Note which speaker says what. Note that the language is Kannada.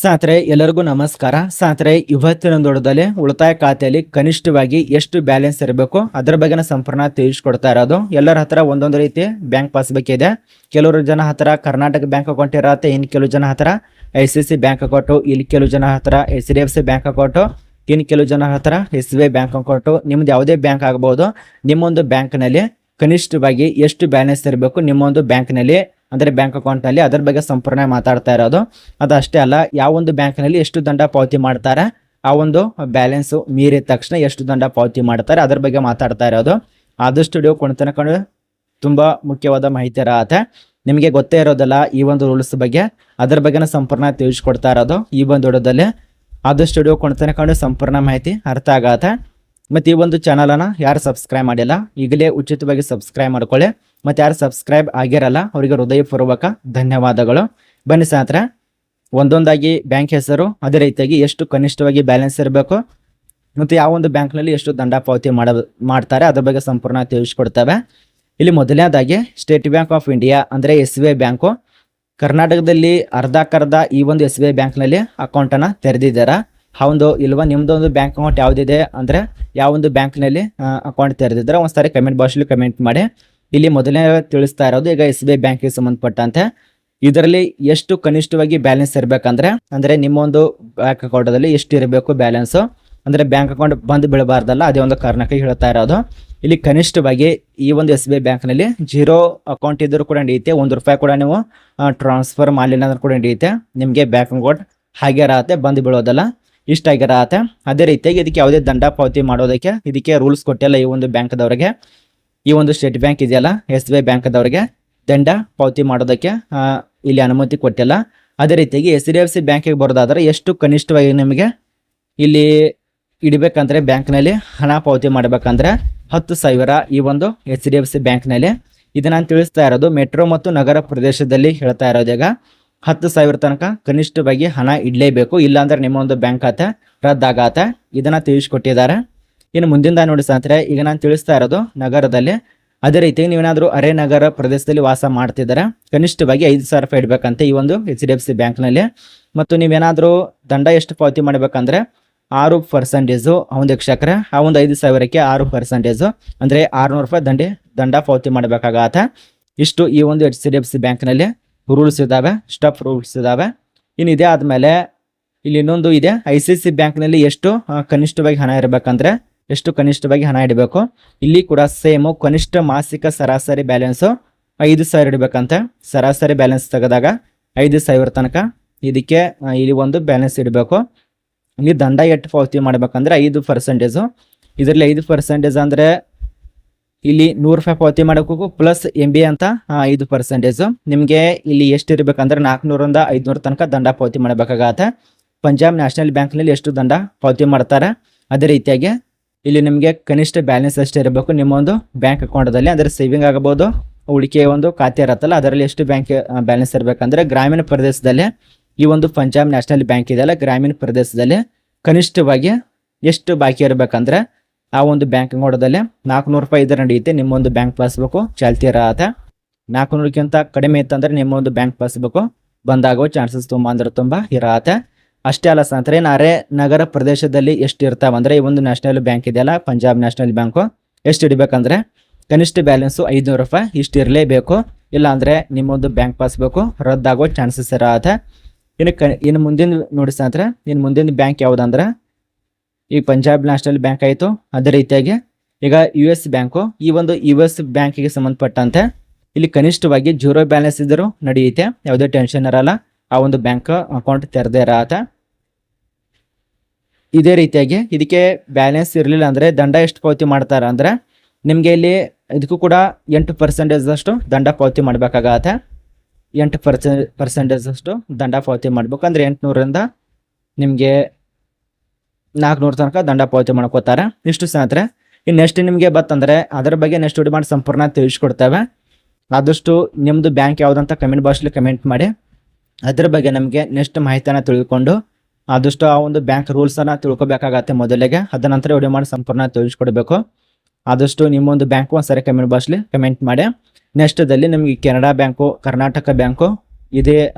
Speaker 1: ಸಾತ್ರೆ ಎಲ್ಲರಿಗೂ ನಮಸ್ಕಾರ. ಸಾತ್ರೆ ಇವತ್ತಿನ ದೊಡ್ಡದಲ್ಲಿ ಉಳಿತಾಯ ಖಾತೆಯಲ್ಲಿ ಕನಿಷ್ಠವಾಗಿ ಎಷ್ಟು ಬ್ಯಾಲೆನ್ಸ್ ಇರಬೇಕು, ಅದರ ಬಗ್ಗೆನ ಸಂಪೂರ್ಣ ತಿಳಿಸ್ಕೊಡ್ತಾ ಇರೋದು. ಎಲ್ಲರ ಹತ್ರ ಒಂದೊಂದು ರೀತಿ ಬ್ಯಾಂಕ್ ಪಾಸ್ಬುಕ್ ಇದೆ. ಕೆಲವರು ಜನ ಹತ್ರ ಕರ್ನಾಟಕ ಬ್ಯಾಂಕ್ ಅಕೌಂಟ್ ಇರತ್ತೆ ಇನ್ನು ಕೆಲವು ಜನ ಹತ್ರ I C C bank account ಇಲ್ಲಿ ಕೆಲವು ಜನ ಹತ್ರ H D F C bank account ಇನ್ನು ಕೆಲವು ಜನ ಹತ್ರ S B I bank account. ನಿಮ್ದು ಯಾವುದೇ ಬ್ಯಾಂಕ್ ಆಗ್ಬೋದು, ನಿಮ್ಮೊಂದು ಬ್ಯಾಂಕ್ನಲ್ಲಿ ಕನಿಷ್ಠವಾಗಿ ಎಷ್ಟು ಬ್ಯಾಲೆನ್ಸ್ ಇರಬೇಕು, ನಿಮ್ಮೊಂದು ಬ್ಯಾಂಕ್ನಲ್ಲಿ ಅಂದರೆ ಬ್ಯಾಂಕ್ ಅಕೌಂಟ್ನಲ್ಲಿ ಅದರ ಬಗ್ಗೆ ಸಂಪೂರ್ಣ ಮಾತಾಡ್ತಾ ಇರೋದು. ಅದಷ್ಟೇ ಅಲ್ಲ, ಯಾವ ಒಂದು ಬ್ಯಾಂಕ್ನಲ್ಲಿ ಎಷ್ಟು ದಂಡ ಪಾವತಿ ಮಾಡ್ತಾರೆ, ಆ ಒಂದು ಬ್ಯಾಲೆನ್ಸು ಮೀರಿದ ತಕ್ಷಣ ಎಷ್ಟು ದಂಡ ಪಾವತಿ ಮಾಡ್ತಾರೆ, ಅದರ ಬಗ್ಗೆ ಮಾತಾಡ್ತಾ ಇರೋದು. ಆದಷ್ಟು ವಿಡಿಯೋ ಕೊಂಡು ತುಂಬ ಮುಖ್ಯವಾದ ಮಾಹಿತಿ ಇರತ್ತೆ. ನಿಮಗೆ ಗೊತ್ತೇ ಇರೋದಲ್ಲ, ಈ ಒಂದು ರೂಲ್ಸ್ ಬಗ್ಗೆ. ಅದರ ಬಗ್ಗೆನ ಸಂಪೂರ್ಣ ತಿಳಿಸ್ಕೊಡ್ತಾ ಇರೋದು ಈ ಒಂದು ವಿಡಿಯೋದಲ್ಲಿ. ಆದಷ್ಟು ವಿಡಿಯೋ ಕೊಂಡು ಸಂಪೂರ್ಣ ಮಾಹಿತಿ ಅರ್ಥ ಆಗತ್ತೆ. ಮತ್ತು ಈ ಒಂದು ಚಾನಲನ್ನು ಯಾರು ಸಬ್ಸ್ಕ್ರೈಬ್ ಮಾಡಿಲ್ಲ, ಈಗಲೇ ಉಚಿತವಾಗಿ ಸಬ್ಸ್ಕ್ರೈಬ್ ಮಾಡ್ಕೊಳ್ಳಿ. ಮತ್ತು ಯಾರು ಸಬ್ಸ್ಕ್ರೈಬ್ ಆಗಿರಲ್ಲ, ಅವರಿಗೆ ಹೃದಯಪೂರ್ವಕ ಧನ್ಯವಾದಗಳು. ಬನ್ನಿ ಸಾತ್ರ ಒಂದೊಂದಾಗಿ ಬ್ಯಾಂಕ್ ಹೆಸರು, ಅದೇ ರೀತಿಯಾಗಿ ಎಷ್ಟು ಕನಿಷ್ಠವಾಗಿ ಬ್ಯಾಲೆನ್ಸ್ ಇರಬೇಕು, ಮತ್ತು ಯಾವ ಒಂದು ಬ್ಯಾಂಕ್ನಲ್ಲಿ ಎಷ್ಟು ದಂಡ ಪಾವತಿ ಮಾಡ, ಮಾಡ್ತಾರೆ, ಅದ್ರ ಬಗ್ಗೆ ಸಂಪೂರ್ಣ ತಿಳಿಸ್ಕೊಡ್ತವೆ. ಇಲ್ಲಿ ಮೊದಲನೇದಾಗಿ ಸ್ಟೇಟ್ ಬ್ಯಾಂಕ್ ಆಫ್ ಇಂಡಿಯಾ ಅಂದರೆ ಎಸ್ ಬಿ ಐ ಬ್ಯಾಂಕು ಕರ್ನಾಟಕದಲ್ಲಿ ಅರ್ಧಕ್ಕರ್ಧ ಈ ಒಂದು ಎಸ್ ಬಿ ಐ ಬ್ಯಾಂಕ್ನಲ್ಲಿ ಅಕೌಂಟನ್ನು ತೆರೆದಿದ್ದಾರೆ? ಆ ಒಂದು ಇಲ್ವಾ ನಿಮ್ಮದೊಂದು ಬ್ಯಾಂಕ್ ಅಕೌಂಟ್ ಯಾವುದಿದೆ? ಅಂದರೆ ಯಾವ ಒಂದು ಬ್ಯಾಂಕ್ನಲ್ಲಿ ಅಕೌಂಟ್ ತೆರೆದಿದ್ದಾರೆ? ಒಂದು ಸಾರಿ ಕಮೆಂಟ್ ಬಾಕ್ಸಲ್ಲಿ ಕಮೆಂಟ್ ಮಾಡಿ. ಇಲ್ಲಿ ಮೊದಲನೇ ತಿಳಿಸ್ತಾ ಇರೋದು, ಈಗ ಎಸ್ ಬಿ ಐ ಬ್ಯಾಂಕಿಗೆ ಸಂಬಂಧಪಟ್ಟಂತೆ. ಇದರಲ್ಲಿ ಎಷ್ಟು ಕನಿಷ್ಠವಾಗಿ ಬ್ಯಾಲೆನ್ಸ್ ಇರಬೇಕಂದ್ರೆ, ಅಂದರೆ ನಿಮ್ಮ ಒಂದು ಬ್ಯಾಂಕ್ ಅಕೌಂಟಲ್ಲಿ ಎಷ್ಟು ಇರಬೇಕು ಬ್ಯಾಲೆನ್ಸು ಅಂದರೆ ಬ್ಯಾಂಕ್ ಅಕೌಂಟ್ ಬಂದು ಬೀಳಬಾರ್ದಲ್ಲ, ಅದೇ ಒಂದು ಕಾರಣಕ್ಕೆ ಹೇಳ್ತಾ ಇರೋದು. ಇಲ್ಲಿ ಕನಿಷ್ಠವಾಗಿ ಈ ಒಂದು ಎಸ್ ಬಿ ಐ ಬ್ಯಾಂಕ್ನಲ್ಲಿ ಜೀರೋ ಅಕೌಂಟ್ ಇದ್ದರೂ ಕೂಡ ನಡೆಯುತ್ತೆ. ಒಂದು ರೂಪಾಯಿ ಕೂಡ ನೀವು ಟ್ರಾನ್ಸ್ಫರ್ ಮಾಡಲಿಲ್ಲ ಅಂದ್ರೆ ಕೂಡ ನಡೆಯುತ್ತೆ. ನಿಮಗೆ ಬ್ಯಾಂಕ್ ಅಕೌಂಟ್ ಹಾಗೆ ಇರತ್ತೆ, ಬಂದು ಬೀಳೋದಲ್ಲ ಇಷ್ಟಾಗಿರತ್ತೆ ಅದೇ ರೀತಿಯಾಗಿ ಇದಕ್ಕೆ ಯಾವುದೇ ದಂಡ ಪಾವತಿ ಮಾಡೋದಕ್ಕೆ ಇದಕ್ಕೆ ರೂಲ್ಸ್ ಕೊಟ್ಟಿಲ್ಲ ಈ ಒಂದು ಬ್ಯಾಂಕ್ದವ್ರಿಗೆ ಈ ಒಂದು ಸ್ಟೇಟ್ ಬ್ಯಾಂಕ್ ಇದೆಯಲ್ಲ? ಎಸ್ ಬಿ ಐ ಬ್ಯಾಂಕ್ದವ್ರಿಗೆ ದಂಡ ಪಾವತಿ ಮಾಡೋದಕ್ಕೆ ಇಲ್ಲಿ ಅನುಮತಿ ಕೊಟ್ಟಿಲ್ಲ. ಅದೇ ರೀತಿಯಾಗಿ ಎಸ್ ಡಿ ಎಫ್ ಸಿ ಬ್ಯಾಂಕಿಗೆ ಬರೋದಾದ್ರೆ ಎಷ್ಟು ಕನಿಷ್ಠವಾಗಿ ನಿಮಗೆ ಇಲ್ಲಿ ಇಡಬೇಕಂದ್ರೆ ಬ್ಯಾಂಕ್ನಲ್ಲಿ ಹಣ ಪಾವತಿ ಮಾಡಬೇಕಂದ್ರೆ ಹತ್ತು ಸಾವಿರ ಈ ಒಂದು ಎಚ್ ಡಿ ಎಫ್ ಸಿ ಬ್ಯಾಂಕ್ನಲ್ಲಿ. ಇದು ನಾನು ತಿಳಿಸ್ತಾ ಇರೋದು, ಮೆಟ್ರೋ ಮತ್ತು ನಗರ ಪ್ರದೇಶದಲ್ಲಿ ಹೇಳ್ತಾ ಇರೋದು ಈಗ. ಹತ್ತು ಸಾವಿರ ತನಕ ಕನಿಷ್ಠವಾಗಿ ಹಣ ಇಡಲೇಬೇಕು, ಇಲ್ಲಾಂದ್ರೆ ನಿಮ್ಮ ಒಂದು ಬ್ಯಾಂಕ್ ಖಾತೆ ರದ್ದಾಗತ್ತೆ. ಇದನ್ನ ತಿಳಿಸ್ಕೊಟ್ಟಿದ್ದಾರೆ. ಇನ್ನು ಮುಂದಿಂದ ನೋಡಿ ಸ್ನೇಹಿತರೆ, ಈಗ ನಾನು ತಿಳಿಸ್ತಾ ಇರೋದು ನಗರದಲ್ಲಿ. ಅದೇ ರೀತಿ ನೀವೇನಾದರೂ ಅರೆ ನಗರ ಪ್ರದೇಶದಲ್ಲಿ ವಾಸ ಮಾಡ್ತಿದ್ದಾರೆ? ಕನಿಷ್ಠವಾಗಿ ಐದು ಸಾವಿರ ರೂಪಾಯಿ ಇಡಬೇಕಂತೆ ಈ ಒಂದು ಎಚ್ ಡಿ ಎಫ್ ಸಿ ಬ್ಯಾಂಕ್ನಲ್ಲಿ ಮತ್ತು ನೀವೇನಾದರೂ ದಂಡ ಎಷ್ಟು ಪಾವತಿ ಮಾಡಬೇಕಂದ್ರೆ ಆರು ಪರ್ಸೆಂಟೇಜು ಒಂದು ಯಕ್ಷಕರ ಆ ಒಂದು ಐದು ಸಾವಿರಕ್ಕೆ ಆರು ಪರ್ಸೆಂಟೇಜು ಅಂದರೆ ಆರುನೂರು ರೂಪಾಯಿ ದಂಡೆ, ದಂಡ ಪಾವತಿ ಮಾಡಬೇಕಾಗತ್ತೆ. ಇಷ್ಟು ಈ ಒಂದು ಎಚ್ ಡಿ ಎಫ್ ಸಿ ಬ್ಯಾಂಕ್ನಲ್ಲಿ ರೂಲ್ಸ್ ಇದ್ದಾವೆ ಸ್ಟಫ್ ರೂಲ್ಸ್ ಇದ್ದಾವೆ. ಇನ್ನು ಇದೇ ಆದಮೇಲೆ ಇಲ್ಲಿ ಇನ್ನೊಂದು ಇದೆ ಐ ಸಿ ಸಿ ಬ್ಯಾಂಕ್ನಲ್ಲಿ ಎಷ್ಟು ಕನಿಷ್ಠವಾಗಿ ಹಣ ಇರಬೇಕಂದ್ರೆ ಎಷ್ಟು ಕನಿಷ್ಠವಾಗಿ ಹಣ ಇಡಬೇಕು ಇಲ್ಲಿ ಕೂಡ ಸೇಮು ಕನಿಷ್ಠ ಮಾಸಿಕ ಸರಾಸರಿ ಬ್ಯಾಲೆನ್ಸು ಐದು ಸಾವಿರ ಇಡಬೇಕಂತ ಸರಾಸರಿ ಬ್ಯಾಲೆನ್ಸ್ ತೆಗೆದಾಗ ಐದು ಸಾವಿರ ತನಕ ಇದಕ್ಕೆ ಇಲ್ಲಿ ಒಂದು ಬ್ಯಾಲೆನ್ಸ್ ಇಡಬೇಕು. ಇಲ್ಲಿ ದಂಡ ಎಷ್ಟು ಪಾವತಿ ಮಾಡ್ಬೇಕಂದ್ರೆ ಐದು ಪರ್ಸೆಂಟೇಜು ಇದರಲ್ಲಿ ಐದು ಪರ್ಸೆಂಟೇಜ್ ಅಂದರೆ ಇಲ್ಲಿ ನೂರು ರೂಪಾಯಿ ಪಾವತಿ ಮಾಡೋಕ್ಕೂ ಪ್ಲಸ್ ಎಂ ಬಿ ಅಂತ ಐದು ಪರ್ಸೆಂಟೇಜು ನಿಮಗೆ ಇಲ್ಲಿ ಎಷ್ಟು ಇರಬೇಕಂದ್ರೆ ನಾಲ್ಕುನೂರಿಂದ ಐದುನೂರು ತನಕ ದಂಡ ಪಾವತಿ ಮಾಡಬೇಕಾಗತ್ತೆ. ಪಂಜಾಬ್ ನ್ಯಾಷನಲ್ ಬ್ಯಾಂಕ್ನಲ್ಲಿ ಎಷ್ಟು ದಂಡ ಪಾವತಿ ಮಾಡ್ತಾರೆ? ಅದೇ ರೀತಿಯಾಗಿ ಇಲ್ಲಿ ನಿಮಗೆ ಕನಿಷ್ಠ ಬ್ಯಾಲೆನ್ಸ್ ಅಷ್ಟೇ ಇರಬೇಕು. ನಿಮ್ಮ ಒಂದು ಬ್ಯಾಂಕ್ ಅಕೌಂಟದಲ್ಲಿ ಅಂದರೆ ಸೇವಿಂಗ್ ಆಗಬಹುದು ಉಳಿಕೆ ಒಂದು ಖಾತೆ ಇರುತ್ತಲ್ಲ, ಅದರಲ್ಲಿ ಎಷ್ಟು ಬ್ಯಾಂಕ್ ಬ್ಯಾಲೆನ್ಸ್ ಇರಬೇಕಂದ್ರೆ ಗ್ರಾಮೀಣ ಪ್ರದೇಶದಲ್ಲಿ ಈ ಒಂದು ಪಂಜಾಬ್ ನ್ಯಾಷನಲ್ ಬ್ಯಾಂಕ್ ಇದೆಯಲ್ಲ, ಗ್ರಾಮೀಣ ಪ್ರದೇಶದಲ್ಲಿ ಕನಿಷ್ಠವಾಗಿ ಎಷ್ಟು ಬಾಕಿ ಇರಬೇಕಂದ್ರೆ ಆ ಒಂದು ಬ್ಯಾಂಕ್ ಅಕೌಂಟದಲ್ಲಿ ನಾಲ್ಕುನೂರು ರೂಪಾಯಿ ಇದ್ರೆ ನಡೆಯುತ್ತೆ. ನಿಮ್ಮ ಒಂದು ಬ್ಯಾಂಕ್ ಪಾಸ್ಬುಕ್ಕು ಚಾಲ್ತಿ ಇರತ್ತೆ. ನಾಲ್ಕುನೂರಕ್ಕಿಂತ ಕಡಿಮೆ ಇತ್ತಂದ್ರೆ ನಿಮ್ಮ ಒಂದು ಬ್ಯಾಂಕ್ ಪಾಸ್ಬುಕ್ಕು ಬಂದಾಗೋ ಚಾನ್ಸಸ್ ತುಂಬ ಅಂದ್ರೆ ತುಂಬ ಇರತ್ತೆ. ಅಷ್ಟೇ ಅಲ್ಲ ಸ್ನೇಹಿತರೆ, ನಾರೇ ನಗರ ಪ್ರದೇಶದಲ್ಲಿ ಎಷ್ಟು ಇರ್ತಾವಂದ್ರೆ ಈ ಒಂದು ನ್ಯಾಷನಲ್ ಬ್ಯಾಂಕ್ ಇದೆಯಲ್ಲ, ಪಂಜಾಬ್ ನ್ಯಾಷನಲ್ ಬ್ಯಾಂಕು, ಎಷ್ಟು ಇಡಬೇಕಂದ್ರೆ ಕನಿಷ್ಠ ಬ್ಯಾಲೆನ್ಸು ಐದುನೂರು ರೂಪಾಯಿ ಇಷ್ಟು ಇರಲೇಬೇಕು. ಇಲ್ಲಾಂದರೆ ನಿಮ್ಮೊಂದು ಬ್ಯಾಂಕ್ ಪಾಸ್ಬುಕ್ ರದ್ದಾಗೋ ಚಾನ್ಸಸ್ ಇರತ್ತೆ ಇನ್ನು ಕ, ಇನ್ನು ಮುಂದಿನ ನೋಡಿ ಸ್ನೇಹಿತರೆ, ಇನ್ನು ಮುಂದಿನ ಬ್ಯಾಂಕ್ ಯಾವುದಂದ್ರೆ ಈ ಪಂಜಾಬ್ ನ್ಯಾಷನಲ್ ಬ್ಯಾಂಕ್ ಆಯಿತು, ಅದೇ ರೀತಿಯಾಗಿ ಈಗ ಯು ಎಸ್ ಬ್ಯಾಂಕು, ಈ ಒಂದು ಯು ಎಸ್ ಬ್ಯಾಂಕಿಗೆ ಸಂಬಂಧಪಟ್ಟಂತೆ ಇಲ್ಲಿ ಕನಿಷ್ಠವಾಗಿ ಜೀರೋ ಬ್ಯಾಲೆನ್ಸ್ ಇದ್ದರೂ ನಡೆಯುತ್ತೆ, ಯಾವುದೇ ಟೆನ್ಷನ್ ಇರಲ್ಲ, ಆ ಒಂದು ಬ್ಯಾಂಕ್ ಅಕೌಂಟ್ ತೆರೆದೇ ಇರತ್ತೆ ಇದೇ ರೀತಿಯಾಗಿ ಇದಕ್ಕೆ ಬ್ಯಾಲೆನ್ಸ್ ಇರಲಿಲ್ಲ ಅಂದರೆ ದಂಡ ಎಷ್ಟು ಪಾವತಿ ಮಾಡ್ತಾರೆ ಅಂದರೆ ನಿಮಗೆ ಇಲ್ಲಿ ಇದಕ್ಕೂ ಕೂಡ ಎಂಟು ಪರ್ಸೆಂಟೇಜ್ ಅಷ್ಟು ದಂಡ ಪಾವತಿ ಮಾಡಬೇಕಾಗತ್ತೆ. ಎಂಟು ಪರ್ಸೆ ಪರ್ಸೆಂಟೇಜ್ ಅಷ್ಟು ದಂಡ ಪಾವತಿ ಮಾಡ್ಬೇಕಂದ್ರೆ ಅಂದರೆ ಎಂಟುನೂರರಿಂದ ನಿಮಗೆ ನಾಲ್ಕುನೂರು ತನಕ ದಂಡ ಪಾವತಿ ಮಾಡ್ಕೋತಾರೆ. ಇಷ್ಟು ಸ್ನೇಹಿತರೆ ಇನ್ನು ನೆಕ್ಸ್ಟ್ ನಿಮಗೆ ಬತ್ತಂದರೆ ಅದರ ಬಗ್ಗೆ ನೆಕ್ಸ್ಟ್ ವಿಡಿಯೋ ಮಾಡಿ ಸಂಪೂರ್ಣ ತಿಳಿಸ್ಕೊಡ್ತೇವೆ. ಆದಷ್ಟು ನಿಮ್ಮದು ಬ್ಯಾಂಕ್ ಯಾವುದಂತ ಕಮೆಂಟ್ ಬಾಕ್ಸಲ್ಲಿ ಕಮೆಂಟ್ ಮಾಡಿ. ಅದ್ರ ಬಗ್ಗೆ ನಮಗೆ ನೆಕ್ಸ್ಟ್ ಮಾಹಿತಿಯನ್ನು ತಿಳ್ಕೊಂಡು ಆದಷ್ಟು ಆ ಒಂದು ಬ್ಯಾಂಕ್ ರೂಲ್ಸನ್ನು ತಿಳ್ಕೊಬೇಕಾಗತ್ತೆ ಮೊದಲಿಗೆ. ಅದ ನಂತರ ವಿಡಿಯೋ ಮಾಡಿ ಸಂಪೂರ್ಣ ತಿಳಿಸ್ಕೊಡ್ಬೇಕು. ಆದಷ್ಟು ನಿಮ್ಮೊಂದು ಬ್ಯಾಂಕು ಒಂದ್ಸರಿ ಕಮೆಂಟ್ ಬಾಕ್ಸ್ಲಿ ಕಮೆಂಟ್ ಮಾಡಿ. ನೆಕ್ಸ್ಟ್ದಲ್ಲಿ ನಿಮಗೆ ಕೆನಡಾ ಬ್ಯಾಂಕು, ಕರ್ನಾಟಕ ಬ್ಯಾಂಕು, ಇದೇ